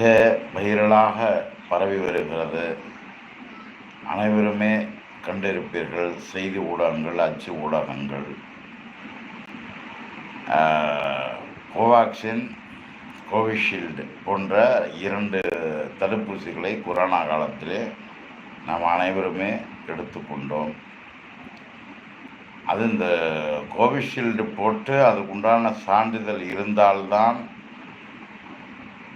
மிக வைரலாக பரவி வருகிறது. அனைவருமே கண்டிருப்பீர்கள் செய்தி ஊடகங்கள் அச்சு ஊடகங்கள். கோவாக்சின் கோவிஷீல்டு போன்ற இரண்டு தடுப்பூசிகளை கொரோனா காலத்திலே நாம் அனைவருமே எடுத்துக்கொண்டோம். அது இந்த கோவிஷீல்டு போட்டு அதுக்குண்டான சான்றிதழ் இருந்தால்தான்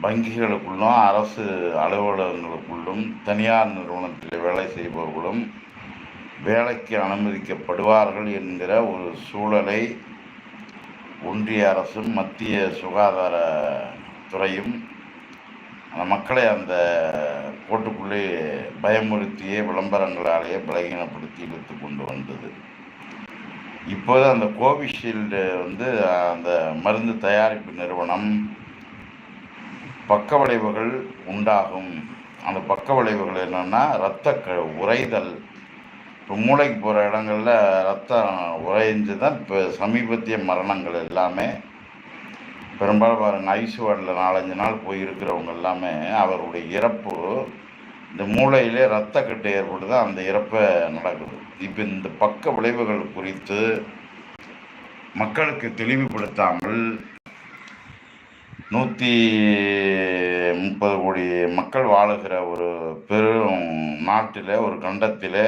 வங்கிகளுக்குள்ளும் அரசு அலுவலகங்களுக்குள்ளும் தனியார் நிறுவனத்தில் வேலை செய்பவர்களும் வேலைக்கு அனுமதிக்கப்படுவார்கள் என்கிற ஒரு சூழலை ஒன்றிய அரசும் மத்திய சுகாதார துறையும் அந்த மக்களை அந்த கோட்டுக்குள்ளே பயமுறுத்தியே விளம்பரங்களாலேயே பலகீனப்படுத்தி இழுத்து கொண்டு வந்தது. இப்போது அந்த கோவிஷீல்டு வந்து அந்த மருந்து தயாரிப்பு நிறுவனம் பக்க விளைவுகள் உண்டாகும். அந்த பக்க விளைவுகள் என்னென்னா ரத்த க உறைதல். இப்போ மூளைக்கு போகிற இடங்களில் ரத்தம் உறைஞ்சு தான் இப்போ சமீபத்திய மரணங்கள் எல்லாமே. பெரும்பாலும் பாருங்கள் ஐஸ் வார்டில் நாலஞ்சு நாள் போய் இருக்கிறவங்க எல்லாமே அவருடைய இறப்பு இந்த மூளையிலே ரத்தக்கட்டு ஏற்பட்டு தான் அந்த இறப்பை நடக்குது. இப்போ இந்த பக்க விளைவுகள் குறித்து மக்களுக்கு தெளிவுபடுத்தாமல் நூற்றி முப்பது கோடி மக்கள் வாழுகிற ஒரு பெரும் நாட்டில் ஒரு கண்டத்தில்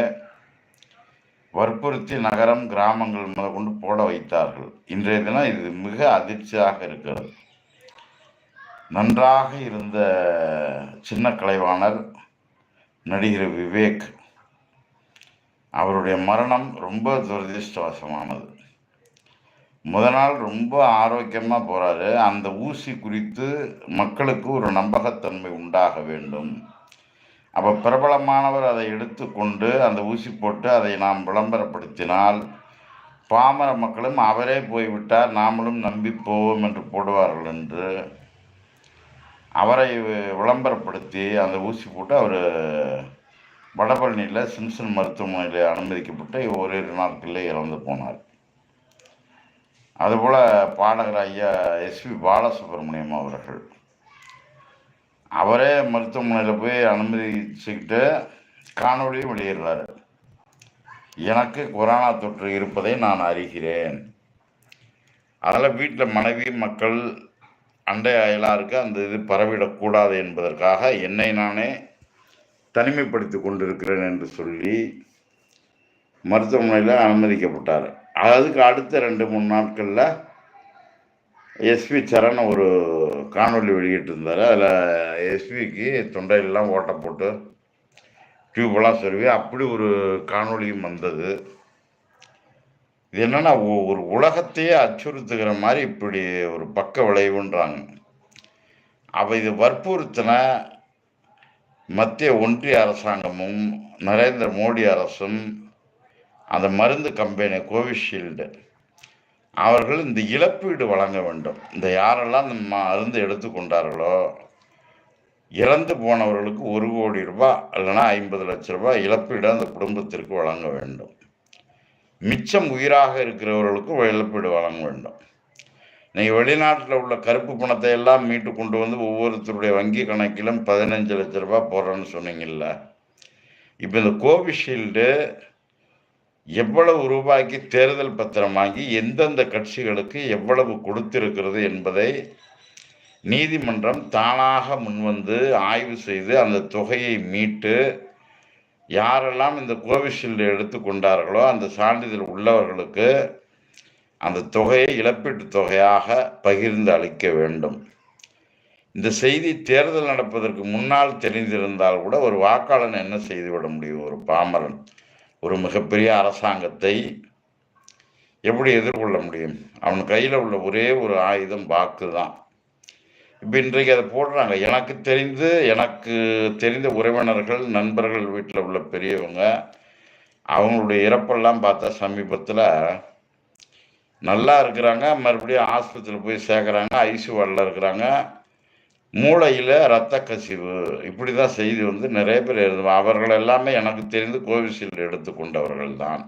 வற்புறுத்தி நகரம் கிராமங்கள் முதற்கொண்டு போட வைத்தார்கள். இன்றைய தினம் இது மிக அதிர்ச்சியாக இருக்கிறது. நன்றாக இருந்த சின்ன கலைவாணர் நடிகர் விவேக் அவருடைய மரணம் ரொம்ப துரதிருஷ்டவசமானது. முத நாள் ரொம்ப ஆரோக்கியமாக போகிறாரு அந்த ஊசி குறித்து மக்களுக்கு ஒரு நம்பகத்தன்மை உண்டாக வேண்டும். அப்போ பிரபலமானவர் அதை எடுத்துக்கொண்டு அந்த ஊசி போட்டு அதை நாம் விளம்பரப்படுத்தினால் பாமர மக்களும் அவரே போய்விட்டார் நாமளும் நம்பி போவோம் என்று போடுவார்கள் என்று. அவரை விளம்பரப்படுத்தி அந்த ஊசி போட்டு அவர் வடபழனியில் சிம்சன் மருத்துவமனையில் அனுமதிக்கப்பட்டு ஓரிரு நாட்களில் இறந்து போனார். அதுபோல் பாடகர் ஐயா எஸ்பி பாலசுப்ரமணியம் அவர்கள். அவரே மருத்துவமனையில் போய் அனுமதிச்சுக்கிட்டு காணொலியும் வெளியிடுறாரு. எனக்கு கொரோனா தொற்று இருப்பதை நான் அறிகிறேன். அதில் வீட்டில் மனைவி மக்கள் அண்டை அயலாருக்கு அந்த இது பரவிடக்கூடாது என்பதற்காக என்னை நானே தனிமைப்படுத்தி கொண்டிருக்கிறேன் என்று சொல்லி மருத்துவமனையில் அனுமதிக்கப்பட்டார். அதுக்கு அடுத்த ரெண்டு மூணு நாட்களில் எஸ்பி சரண் ஒரு காணொளி வெளியிட்டிருந்தார். அதில் எஸ்பிக்கு தொண்டையிலலாம் ஓட்டை போட்டு டியூப்லாம் சொல்லி அப்படி ஒரு காணொளியும் வந்தது. இது என்னென்னா ஒரு உலகத்தையே அச்சுறுத்துகிற மாதிரி இப்படி ஒரு பக்க விளைவுன்றாங்க. அப்போ இது வற்புறுத்தின மத்திய ஒன்றிய அரசாங்கமும் நரேந்திர மோடி அரசும் அந்த மருந்து கம்பெனி கோவிஷீல்டு. அவர்கள் இந்த இழப்பீடு வழங்க வேண்டும். இந்த யாரெல்லாம் இந்த மருந்து எடுத்துக்கொண்டார்களோ இறந்து போனவர்களுக்கு ஒரு கோடி ரூபாய் இல்லைன்னா ஐம்பது லட்ச ரூபாய் இழப்பீடு அந்த குடும்பத்திற்கு வழங்க வேண்டும். மிச்சம் உயிராக இருக்கிறவர்களுக்கு இழப்பீடு வழங்க வேண்டும். நீங்கள் வெளிநாட்டில் உள்ள கருப்பு பணத்தை எல்லாம் மீட்டு கொண்டு வந்து ஒவ்வொருத்தருடைய வங்கி கணக்கிலும் பதினஞ்சு லட்ச ரூபாய் போடுறேன்னு சொன்னீங்கல்ல. இப்போ இந்த கோவிஷீல்டு எவ்வளவு ரூபாய்க்கு தேர்தல் பத்திரம் வாங்கி எந்தெந்த கட்சிகளுக்கு எவ்வளவு கொடுத்திருக்கிறது என்பதை நீதிமன்றம் தானாக முன்வந்து ஆய்வு செய்து அந்த தொகையை மீட்டு யாரெல்லாம் இந்த கோவிஷீல்டு எடுத்துக்கொண்டார்களோ அந்த சான்றிதழ் உள்ளவர்களுக்கு அந்த தொகையை இழப்பீட்டுத் தொகையாக பகிர்ந்து அளிக்க வேண்டும். இந்த செய்தி தேர்தல் நடப்பதற்கு முன்னால் தெரிந்திருந்தால் கூட ஒரு வாக்காளன் என்ன செய்துவிட முடியும்? ஒரு பாமரன். ஒரு மிகப்பெரிய அரசாங்கத்தை எப்படி எதிர்கொள்ள முடியும்? அவன் கையில் உள்ள ஒரே ஒரு ஆயுதம் வாக்கு தான். இப்போ இன்றைக்கு அதை போடுறாங்க. எனக்கு தெரிந்து எனக்கு தெரிந்த உறவினர்கள் நண்பர்கள் வீட்டில் உள்ள பெரியவங்க அவங்களுடைய இறப்பெல்லாம் பார்த்தா சமீபத்தில் நல்லா இருக்கிறாங்க. மறுபடியும் ஆஸ்பத்திரியில் போய் சேர்க்குறாங்க. ஐசி வார்டில் இருக்கிறாங்க. மூளையில் ரத்த கசிவு. இப்படி தான் செய்தி வந்து நிறைய பேர் எழுது அவர்கள் எல்லாமே எனக்கு தெரிந்து கோவிஷீல்டு எடுத்துக்கொண்டவர்கள் தான்.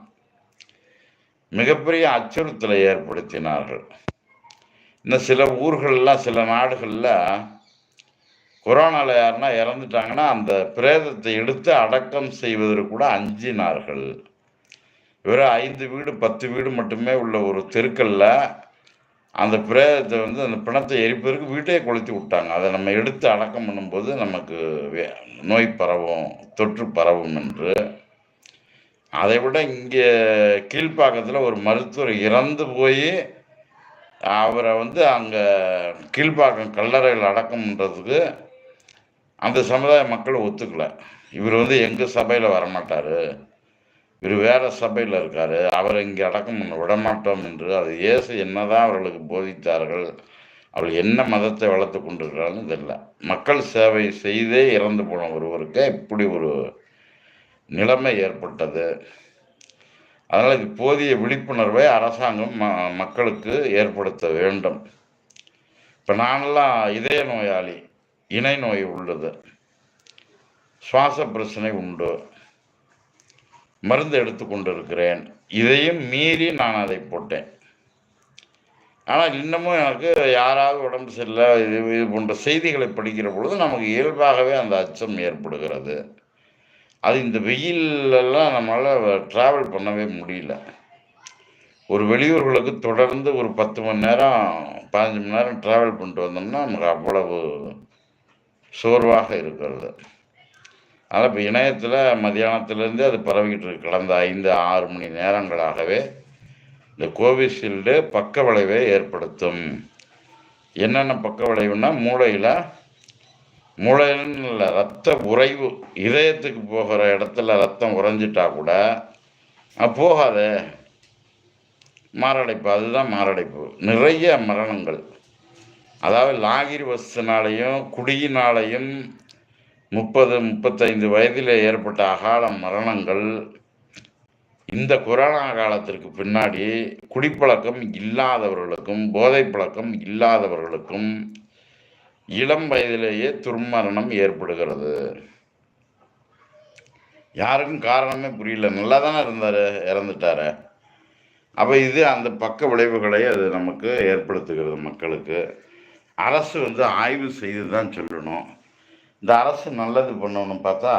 மிகப்பெரிய அச்சுறுத்தலை ஏற்படுத்தினார்கள். இன்னும் சில ஊர்களெலாம் சில நாடுகளில் கொரோனாவில் யாருன்னா இறந்துட்டாங்கன்னா அந்த பிரேதத்தை எடுத்து அடக்கம் செய்வதற்கு கூட அஞ்சினார்கள். வெறும் ஐந்து வீடு பத்து வீடு மட்டுமே உள்ள ஒரு தெருக்களில் அந்த பிரேதத்தை வந்து அந்த பிணத்தை எரிப்பதற்கு வீட்டையே கொளுத்தி விட்டாங்க. அதை நம்ம எடுத்து அடக்கம் பண்ணும்போது நமக்கு நோய் பரவும் தொற்று பரவும் என்று. அதை விட இங்கே கீழ்ப்பாக்கத்தில் ஒரு மருத்துவர் இறந்து போய் அவரை வந்து அங்கே கீழ்ப்பாக்கம் கல்லறையில் அடக்கம் பண்ணுறதுக்கு அந்த சமுதாய மக்கள் ஒத்துக்கலை. இவர் வந்து எங்கள் சபையில் வரமாட்டார்? இவர் வேற சபையில் இருக்கார். அவரை இங்கே அடக்கம் பண்ண விடமாட்டோம் என்று அது இயேசு என்னதான் அவர்களுக்கு போதித்தார்கள் அவள் என்ன மதத்தை வளர்த்து கொண்டிருக்கிறாள்னு தெரியல. மக்கள் சேவை செய்தே இறந்து போன ஒருவருக்கு இப்படி ஒரு நிலைமை ஏற்பட்டது. அதனால் இது போதிய விழிப்புணர்வை அரசாங்கம் ம மக்களுக்கு ஏற்படுத்த வேண்டும். இப்போ நானெல்லாம் இதய நோயாளி இணை நோய் உள்ளது. சுவாச பிரச்சனை உண்டு. மருந்து எடுத்துக்கொண்டு இருக்கிறேன் இதையும் மீறி நான் அதை போட்டேன். ஆனால் இன்னமும் எனக்கு யாராவது உடம்பு சரியில்லை இது இது போன்ற செய்திகளை படிக்கிற பொழுது நமக்கு இயல்பாகவே அந்த அச்சம் ஏற்படுகிறது. அது இந்த வெயிலெல்லாம் நம்மளால் ட்ராவல் பண்ணவே முடியல. ஒரு வெளியூர்களுக்கு தொடர்ந்து ஒரு பத்து மணி நேரம் பதினஞ்சு மணி நேரம் ட்ராவல் பண்ணிட்டு வந்தோம்னா நமக்கு அவ்வளவு சோர்வாக இருக்கிறது. அதனால் இப்போ இணையத்தில் மதியானத்துலேருந்து அது பரவிக்கிட்டு இருக்கு. கடந்த ஐந்து ஆறு மணி நேரங்களாகவே இந்த கோவிஷீல்டு பக்க விளைவை ஏற்படுத்தும். என்னென்ன பக்க விளைவுன்னா மூளையில் மூளைன்னு இல்லை ரத்த உறைவு இதயத்துக்கு போகிற இடத்துல ரத்தம் உறைஞ்சிட்டா கூட அது போகாதே. மாரடைப்பு அதுதான் மாரடைப்பு. நிறைய மரணங்கள். அதாவது லாகிரி வசத்தினாலையும் குடியினாலையும் முப்பது முப்பத்தைந்து வயதில் ஏற்பட்ட அகால மரணங்கள் இந்த கொரோனா காலத்திற்கு பின்னாடி குடிப்பழக்கம் இல்லாதவர்களுக்கும் போதை பழக்கம் இல்லாதவர்களுக்கும் இளம் வயதிலேயே துர்மரணம் ஏற்படுகிறது. யாருக்கும் காரணமே புரியல. நல்லா தானே இருந்தார் இறந்துட்டாரு. அப்போ இது அந்த பக்க விளைவுகளை அது நமக்கு ஏற்படுத்துகிறது மக்களுக்கு. அரசு வந்து ஆய்வு செய்து தான் சொல்லணும். இந்த அரசு நல்லது பண்ணணும்னு பார்த்தா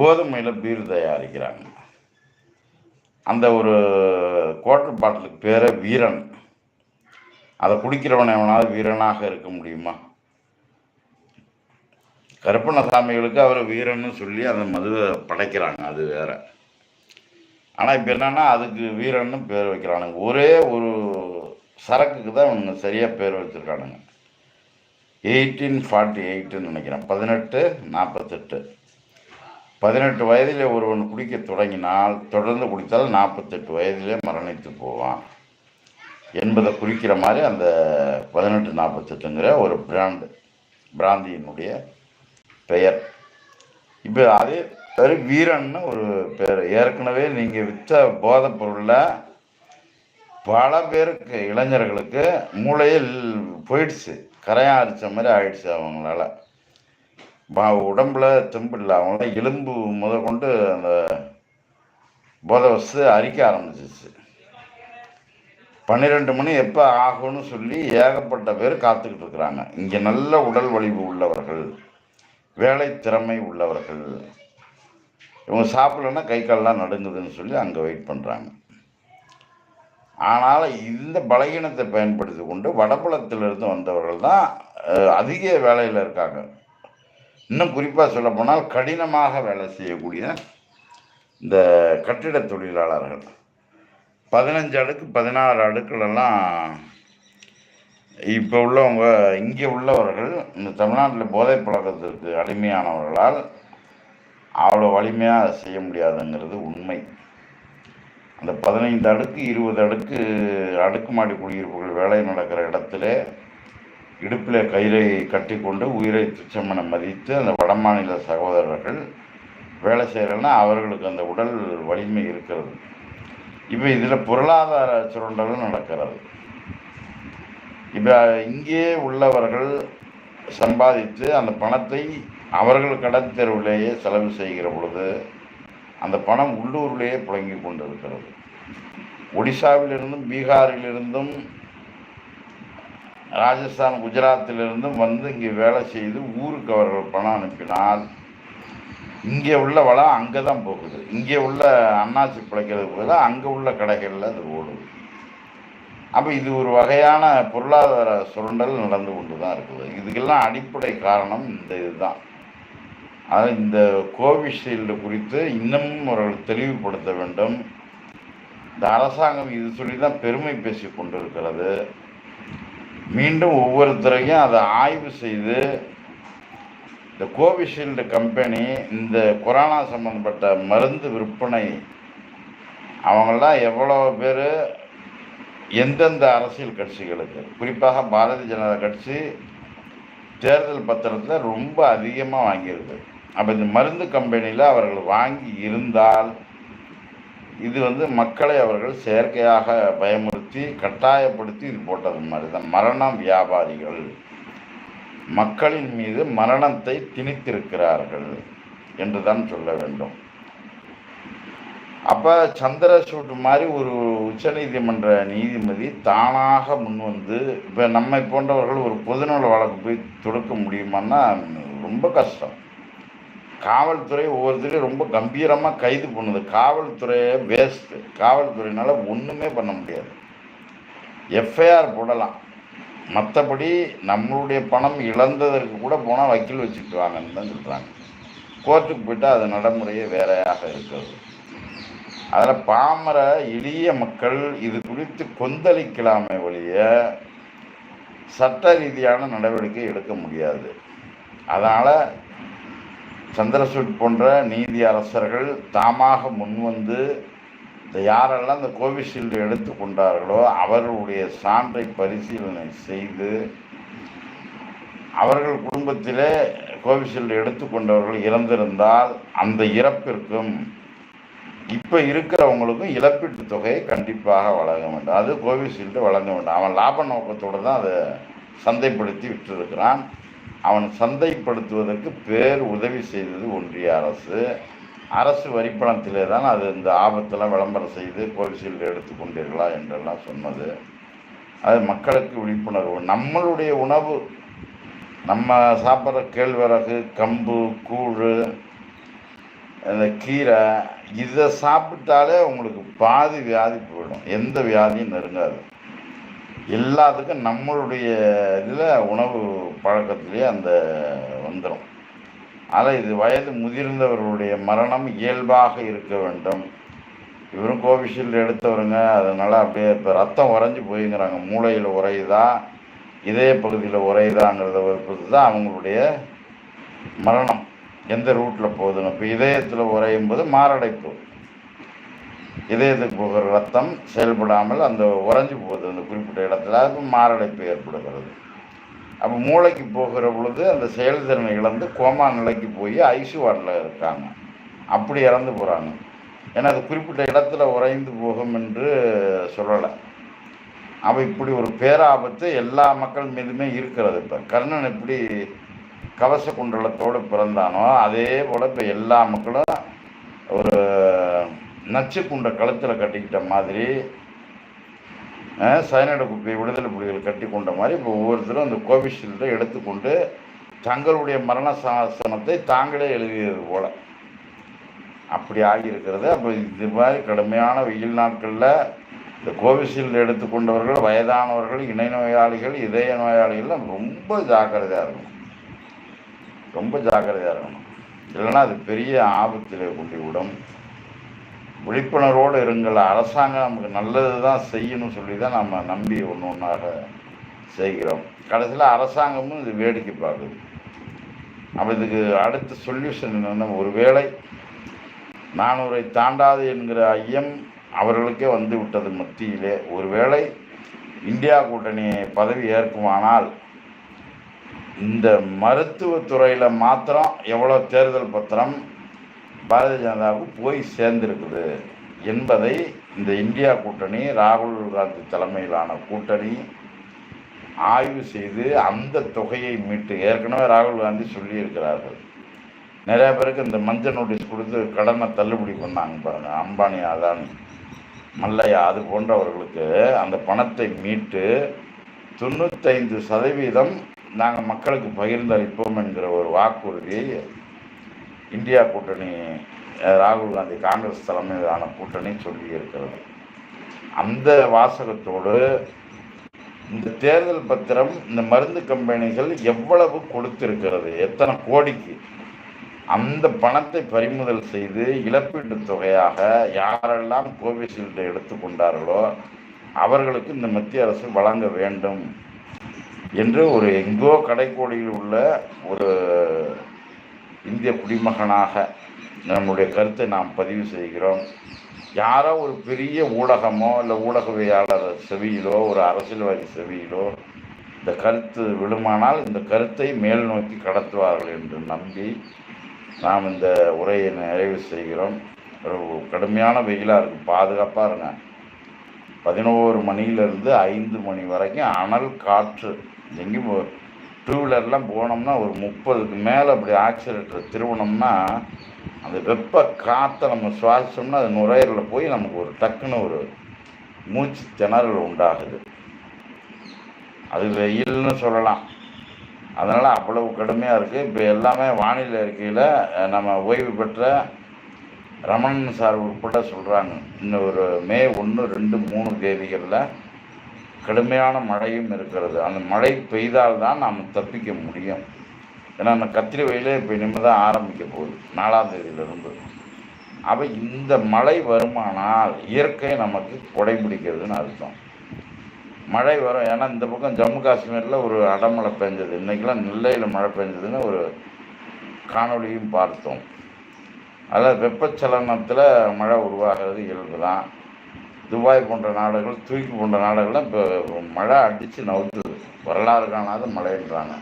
கோதுமையில் பீர் தயாரிக்கிறாங்க. அந்த ஒரு குவாட்டர் பாட்டிலுக்கு பேரை வீரன். அதை குடிக்கிறவன் எவனாவது வீரனாக இருக்க முடியுமா? கருப்பணசாமிகளுக்கு அவர் வீரன்னு சொல்லி அந்த மதுவை படைக்கிறாங்க அது வேற. ஆனால் இப்போ என்னன்னா அதுக்கு வீரன்னு பேர் வைக்கிறானுங்க. ஒரே ஒரு சரக்குக்கு தான் இவனுங்க சரியாக பேர் வச்சுருக்கானுங்க. எயிட்டீன் ஃபார்ட்டி எயிட்டுன்னு நினைக்கிறேன். பதினெட்டு நாற்பத்தெட்டு. பதினெட்டு வயதில் ஒருவன் குடிக்க தொடங்கினால் தொடர்ந்து குடித்தால் நாற்பத்தெட்டு வயதிலே மரணித்து போவான். என்பதை குறிக்கிற மாதிரி அந்த பதினெட்டு நாற்பத்தெட்டுங்கிற ஒரு பிராண்டு பிராந்தியினுடைய பெயர். இப்போ அதே பேர் வீரன்னு ஒரு பேர். ஏற்கனவே நீங்கள் விற்ற போதைப் பொருளில் பல பேருக்கு இளைஞர்களுக்கு மூளையில் போயிடுச்சு. கரையான் அரிச்ச மாதிரி ஆயிடுச்சு அவங்களால. உடம்புல தெம்பு இல்லை அவங்கள எலும்பு முத கொண்டு அந்த போதை வச்சு அரிக்க ஆரம்பிச்சிச்சு பன்னிரெண்டு மணி எப்போ ஆகும்னு சொல்லி ஏகப்பட்ட பேர் காத்துக்கிட்டு இருக்கிறாங்க. இங்கே நல்ல உடல் வலிவு உள்ளவர்கள் வேலை திறமை உள்ளவர்கள் இவங்க சாப்பிடலன்னா கை கால்லாம் நடுங்குதுன்னு சொல்லி அங்கே வெயிட் பண்ணுறாங்க ஆனால் இந்த பலகீனத்தை பயன்படுத்தி கொண்டு வடபுலத்திலிருந்து வந்தவர்கள் தான் அதிக வேலையில் இருக்காங்க. இன்னும் குறிப்பாக சொல்லப்போனால் கடினமாக வேலை செய்யக்கூடிய இந்த கட்டிட தொழிலாளர்கள். பதினஞ்சு அடுக்கு பதினாறு அடுக்குலெல்லாம் இப்போ உள்ளவங்க இங்கே உள்ளவர்கள் இந்த தமிழ்நாட்டில் போதை பழக்கத்திற்கு அடிமையானவர்களால் அவ்வளோ வலிமையாக செய்ய முடியாதுங்கிறது உண்மை. அந்த பதினைந்து அடுக்கு இருபது அடுக்கு அடுக்குமாடி குடியிருப்புகள் வேலை நடக்கிற இடத்துல இடுப்பில் கயிறை கட்டி கொண்டு உயிரை துச்சமென மதித்து அந்த வடமாநில சகோதரர்கள் வேலை செய்கிறன்னா அவர்களுக்கு அந்த உடல் வலிமை இருக்கிறது. இப்போ இதில் பொருளாதார சுரண்டலும் நடக்கிறது. இப்போ இங்கே உள்ளவர்கள் சம்பாதித்து அந்த பணத்தை அவர்கள் கடன் தெருவிலேயே செலவு செய்கிற பொழுது அந்த பணம் உள்ளூரிலேயே புழங்கி கொண்டிருக்கிறது. ஒடிசாவிலிருந்தும் பீகாரிலிருந்தும் ராஜஸ்தான் குஜராத்திலிருந்தும் வந்து இங்கே வேலை செய்து ஊருக்கு அவர்கள் பணம் அனுப்பினால் இங்கே உள்ள வளம் அங்கே தான் போகுது. இங்கே உள்ள அன்னாசி பிழைக்கிறதுக்கு போகுது. அங்கே உள்ள கடைகளில் அது ஓடுது அப்போ இது ஒரு வகையான பொருளாதார சுரண்டல் நடந்து கொண்டு தான் இருக்குது. இதுக்கெல்லாம் அடிப்படை காரணம் இந்த இதுதான். அதாவது இந்த கோவிஷீல்டு குறித்து இன்னமும் அவர்கள் தெளிவுபடுத்த வேண்டும். இந்த அரசாங்கம் இது சொல்லி தான் பெருமை பேசி கொண்டிருக்கிறது. மீண்டும் ஒவ்வொருத்தரையும் அதை ஆய்வு செய்து இந்த கோவிஷீல்டு கம்பெனி இந்த கொரோனா சம்பந்தப்பட்ட மருந்து விற்பனை அவங்களாம் எவ்வளோ பேர் எந்தெந்த அரசியல் கட்சிகளுக்கு குறிப்பாக பாரதிய ஜனதா கட்சி தேர்தல் பத்திரத்தில் ரொம்ப அதிகமாக வாங்கியிருக்கு. அப்போ இந்த மருந்து கம்பெனியில் அவர்கள் வாங்கி இருந்தால் இது வந்து மக்களை அவர்கள் செயற்கையாக பயமுறுத்தி கட்டாயப்படுத்தி இது போட்டது மாதிரி தான். மரணம் வியாபாரிகள் மக்களின் மீது மரணத்தை திணித்திருக்கிறார்கள் என்று தான் சொல்ல வேண்டும். அப்போ சந்திரசூட் மாதிரி ஒரு உச்சநீதிமன்ற நீதிபதி தானாக முன்வந்து இப்போ நம்மை போன்றவர்கள் ஒரு பொதுநல வழக்கு போய் தொடுக்க முடியுமான்னா ரொம்ப கஷ்டம். காவல்துறை ஒவ்வொருத்தரையும் ரொம்ப கம்பீரமாக கைது பண்ணுது. காவல்துறையே வேஸ்ட்டு காவல்துறையினால் ஒன்றுமே பண்ண முடியாது. எஃப்ஐஆர் போடலாம். மற்றபடி நம்மளுடைய பணம் இழந்ததற்கு கூட போனால் வக்கீல் வச்சுட்டு வாங்கன்னு தான் சொல்கிறாங்க கோர்ட்டுக்கு போயிட்டால் அது நடைமுறையே வேறையாக இருக்கிறது. அதில் பாமர எளிய மக்கள் இது குறித்து கொந்தளிக்கலாமே ஒழிய சட்ட ரீதியான நடவடிக்கை எடுக்க முடியாது. அதனால் சந்திரசூட் போன்ற நீதி அரசர்கள் தாமாக முன்வந்து இந்த யாரெல்லாம் இந்த கோவிஷீல்டு எடுத்து கொண்டார்களோ அவர்களுடைய சான்றை பரிசீலனை செய்து அவர்கள் குடும்பத்திலே கோவிஷீல்டு எடுத்துக்கொண்டவர்கள் இறந்திருந்தால் அந்த இறப்பிற்கும் இப்போ இருக்கிறவங்களுக்கும் இழப்பீட்டு தொகையை கண்டிப்பாக வழங்க வேண்டும். அது கோவிஷீல்டு வழங்க வேண்டும். அவன் லாப நோக்கத்தோடு தான் அதை சந்தைப்படுத்தி விட்டுருக்கிறான். அவன் சந்தைப்படுத்துவதற்கு பேர் உதவி செய்தது ஒன்றிய அரசு. அரசு வரிப்பணத்திலே தான் அது இந்த ஆபத்தெல்லாம் விளம்பரம் செய்து கோவிஷீல்டு எடுத்துக்கொண்டீர்களா என்றெல்லாம் சொன்னது. அது மக்களுக்கு விழிப்புணர்வு. நம்மளுடைய உணவு நம்ம சாப்பிட்ற கேழ்வரகு கம்பு கூழ் இந்த கீரை இதை சாப்பிட்டாலே உங்களுக்கு பாதி வியாதி போயிடும். எந்த வியாதியும் நெருங்காது. எல்லாத்துக்கும் நம்மளுடைய இதில் உணவு பழக்கத்துலேயே அந்த வந்துடும் ஆனால் இது வயது முதிர்ந்தவர்களுடைய மரணம் இயல்பாக இருக்க வேண்டும். இவரும் கோவிஷீல்டு எடுத்தவருங்க அதனால் அப்படியே இப்போ ரத்தம் உறைஞ்சி போய்ங்கிறாங்க. மூளையில் உறையுதா இதய பகுதியில் உறையுதாங்கிறத பொறுத்து தான் அவங்களுடைய மரணம் எந்த ரூட்டில் போகுதுன்னு. இப்போ இதயத்தில் உறையும் போது மாரடைப்பு. இதயத்துக்கு போகிற ரத்தம் செயல்படாமல் அந்த உறைஞ்சி போகுது அந்த குறிப்பிட்ட இடத்துல. அது மாரடைப்பு ஏற்படுகிறது. அப்போ மூளைக்கு போகிற பொழுது அந்த செயல்திறனை இழந்து கோமா நிலைக்கு போய் ஐசி வார்டில் இருக்காங்க. அப்படி இறந்து போகிறாங்க ஏன்னா அது குறிப்பிட்ட இடத்துல உறைந்து போகும் என்று சொல்லலை. அப்போ இப்படி ஒரு பேராபத்து எல்லா மக்கள் மீதுமே இருக்கிறது. இப்போ கர்ணன் எப்படி கவச குண்டலத்தோடு பிறந்தானோ அதே போல் இப்போ எல்லா மக்களும் ஒரு நச்சு குண்டை கழுத்தில் கட்டிக்கிட்ட மாதிரி சயனட குப்பை விடுதலை புலிகள் கட்டி கொண்ட மாதிரி இப்போ ஒவ்வொருத்தரும் அந்த கோவிஷீல்டை எடுத்துக்கொண்டு தங்களுடைய மரண சாசனத்தை தாங்களே எழுதியது போல. அப்படி ஆகியிருக்கிறது. அப்போ இது மாதிரி கடுமையான வெயில் நாட்களில் இந்த கோவிஷீல்டு எடுத்துக்கொண்டவர்கள் வயதானவர்கள் இணை நோயாளிகள் இதய நோயாளிகள்லாம் ரொம்ப ஜாக்கிரதையாக இருக்கணும். ரொம்ப ஜாக்கிரதையாக இருக்கணும். இல்லைன்னா அது பெரிய ஆபத்தில் கொண்டு விடும். விழிப்புணர்வோடு இருங்கள். அரசாங்கம் நமக்கு நல்லது தான் செய்யணும் சொல்லி தான் நம்ம நம்பி ஒன்று ஒன்றாக செய்கிறோம். கடைசியில் அரசாங்கமும் இது வேடிக்கை பார்க்குது. அப்போ இதுக்கு அடுத்த சொல்யூஷன் என்னென்னா ஒருவேளை நானூரை தாண்டாது என்கிற ஐயம் அவர்களுக்கே வந்து விட்டது மத்தியிலே. ஒருவேளை இந்தியா கூட்டணி பதவி ஏற்குமானால் இந்த மருத்துவத்துறையில் மாத்திரம் எவ்வளோ தேர்தல் பத்திரம் பாரதிய ஜனதாவுக்கு போய் சேர்ந்திருக்குது என்பதை இந்த இந்தியா கூட்டணி ராகுல் காந்தி தலைமையிலான கூட்டணி ஆய்வு செய்து அந்த தொகையை மீட்டு ஏற்கனவே ராகுல் காந்தி சொல்லியிருக்கிறார்கள். நிறைய பேருக்கு இந்த மஞ்சள் நோட்டீஸ் கொடுத்து கடனை தள்ளுபடி பண்ணாங்க பாருங்க அம்பானி அதானி மல்லையா அது போன்றவர்களுக்கு அந்த பணத்தை மீட்டு தொண்ணூத்தைந்து சதவீதம் நாங்கள் மக்களுக்கு பகிர்ந்தளிப்போம் என்கிற ஒரு வாக்குறுதியை இந்தியா கூட்டணி ராகுல் காந்தி காங்கிரஸ் தலைமையிலான கூட்டணி சொல்லி இருக்கிறது அந்த வாசகத்தோடு இந்த தேர்தல் பத்திரம் இந்த மருந்து கம்பெனிகள் எவ்வளவு கொடுத்திருக்கிறது? எத்தனை கோடிக்கு? அந்த பணத்தை பறிமுதல் செய்து இழப்பீட்டு தொகையாக யாரெல்லாம் கோவிஷீல்டை எடுத்துக்கொண்டார்களோ அவர்களுக்கு இந்த மத்திய அரசு வழங்க வேண்டும் என்று ஒரு எங்கோ கடைக்கோடியில் உள்ள ஒரு இந்திய குடிமகனாக நம்முடைய கருத்தை நாம் பதிவு செய்கிறோம். யாரோ ஒரு பெரிய ஊடகமோ இல்லை ஊடகவியாளர் செவியிலோ ஒரு அரசியல்வாதி செவியிலோ இந்த கருத்து விழுமானால் இந்த கருத்தை மேல் நோக்கி கடத்துவார்கள் என்று நம்பி நாம் இந்த உரையை நிறைவு செய்கிறோம். ஒரு கடுமையான வெயிலாக இருக்குது பாதுகாப்பாக இருங்க. பதினோரு மணியிலிருந்து ஐந்து மணி வரைக்கும் அனல் காற்று. எங்கேயும் டூ வீலர்லாம் போனோம்னா ஒரு முப்பதுக்கு மேலே அப்படி ஆக்சிலேட்டர் திருவனோம்னா அந்த வெப்ப காற்றை நம்ம சுவாசிச்சோம்னா அது நுரையீரலில் போய் நமக்கு ஒரு டக்குன்னு ஒரு மூச்சு திணறல் உண்டாகுது. அது வெயில்னு சொல்லலாம். அதனால் அவ்வளவு கடுமையாக இருக்குது இப்போ எல்லாமே வானிலை அறிக்கையில் நம்ம ஓய்வு பெற்ற ரமணன் சார் உட்பட சொல்கிறாங்க இன்னும் ஒரு மே ஒன்று ரெண்டு மூணு தேதிகளில் கடுமையான மழையும் இருக்கிறது. அந்த மழை பெய்தால்தான் நாம் தப்பிக்க முடியும். ஏன்னா அந்த கத்திரி வெயிலே இப்போ இனிமேல் தான் ஆரம்பிக்க போகுது. நாலாம் தேதியிலிருந்து. அப்போ இந்த மழை வருமானால் இயற்கை நமக்கு கொடை பிடிக்கிறதுன்னு அர்த்தம். மழை வரும். ஏன்னா இந்த பக்கம் ஜம்மு காஷ்மீரில் ஒரு அடமழை பெஞ்சது. இன்றைக்கெலாம் நெல்லையில் மழை பெஞ்சதுன்னு ஒரு காணொளியும் பார்த்தோம். அதில் வெப்பச்சலனத்தில் மழை உருவாகிறது இயல்பு தான் துபாய் போன்ற நாடுகள் தூக்கி போன்ற நாடுகள்லாம் இப்போ மழை அடித்து நவுத்துது வரலாறு காணாத மழைன்றாங்க.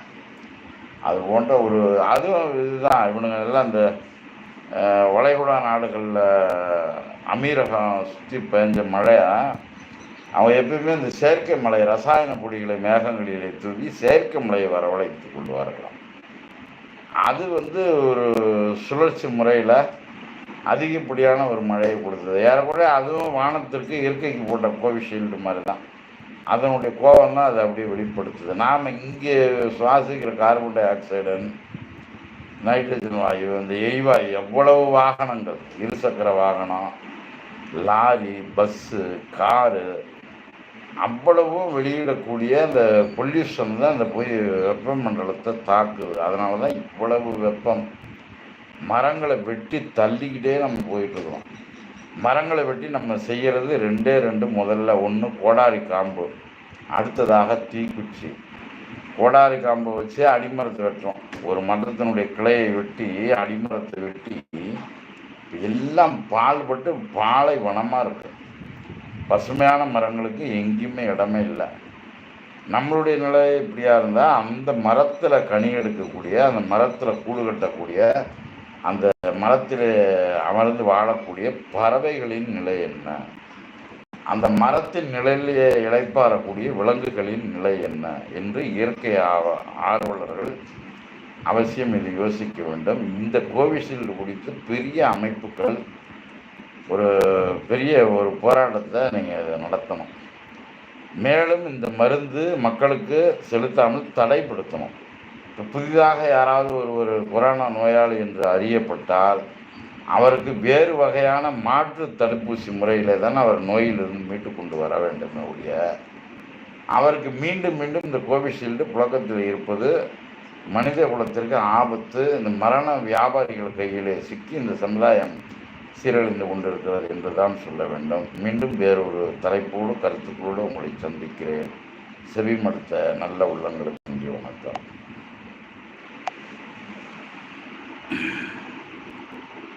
அது போன்ற ஒரு அதுவும் இதுதான். இவனுங்க எல்லாம் இந்த வளைகுடா நாடுகளில் அமீரகம் சுற்றி பெஞ்ச மழையை அவன் எப்பயுமே இந்த செயற்கை மலை ரசாயன பொடிகளை மேகங்களிலே தூவி செயற்கை மலையை வரவழைத்து கொண்டு வரலாம் அது வந்து ஒரு சுழற்சி முறையில் அதிகப்படியான ஒரு மழையை கொடுத்தது. ஏறக்குறைய அதுவும் வானத்திற்கு இயற்கைக்கு போட்ட கோவிஷீல்டு மாதிரி தான் அதனுடைய கோபம் தான் அதை அப்படியே வெளிப்படுத்துது. நாம் இங்கே சுவாசிக்கிற கார்பன் டை ஆக்சைடு நைட்ரஜன் வாயு இந்த எரிவாயு எவ்வளவு வாகனங்கள் இருசக்கர வாகனம் லாரி பஸ்ஸு காரு அவ்வளவும் வெளியிடக்கூடிய அந்த பொல்யூஷன் தான் அந்த போய் வெப்பமண்டலத்தை தாக்குது. அதனால தான் இவ்வளவு வெப்பம் மரங்களை வெட்டி தள்ளிக்கிட்டே நம்ம போயிட்டுருக்கோம் மரங்களை வெட்டி நம்ம செய்கிறது ரெண்டே ரெண்டு முதல்ல ஒன்று கோடாரி காம்பு அடுத்ததாக தீக்குச்சி. கோடாரி காம்பை வச்சு அடிமரத்தை வெட்டுறோம். ஒரு மரத்தினுடைய கிளையை வெட்டி அடிமரத்தை வெட்டி எல்லாம் பால்பட்டு பாலை வனமாக இருக்கு. பசுமையான மரங்களுக்கு எங்கேயுமே இடமே இல்லை. நம்மளுடைய நிலை இப்படியாக இருந்தால் அந்த மரத்தில் கனி எடுக்கக்கூடிய அந்த மரத்தில் கூடு கட்டக்கூடிய அந்த மரத்தில் அமர்ந்து வாழக்கூடிய பறவைகளின் நிலை என்ன? அந்த மரத்தின் நிழலிலே இழைப்பாறக்கூடிய விலங்குகளின் நிலை என்ன? என்று இயற்கை ஆவ- ஆர்வலர்கள் அவசியம் இது யோசிக்க வேண்டும். இந்த கோவிஷீல்டு குறித்து பெரிய அமைப்புகள் ஒரு பெரிய ஒரு போராட்டத்தை நீங்கள் நடத்தணும். மேலும் இந்த மருந்து மக்களுக்கு செலுத்தாமல் தடைப்படுத்தணும். இப்போ புதிதாக யாராவது ஒரு ஒரு கொரோனா நோயாளி என்று அறியப்பட்டால் அவருக்கு வேறு வகையான மாற்று தடுப்பூசி முறையில் தான் அவர் நோயிலிருந்து மீட்டு கொண்டு வர வேண்டும் ஒழிய அவருக்கு மீண்டும் மீண்டும் இந்த கோவிஷீல்டு புழக்கத்தில் இருப்பது மனித குலத்திற்கு ஆபத்து. இந்த மரண வியாபாரிகள் கையிலே சிக்கி இந்த சமுதாயம் சீரழிந்து கொண்டிருக்கிறது என்று தான் சொல்ல வேண்டும். மீண்டும் வேறொரு தலைப்போடு கருத்துக்களோடு உங்களை சந்திக்கிறேன். செவிமடுத்த நல்ல உள்ளங்களுக்கு நன்றி வணக்கம். Yeah.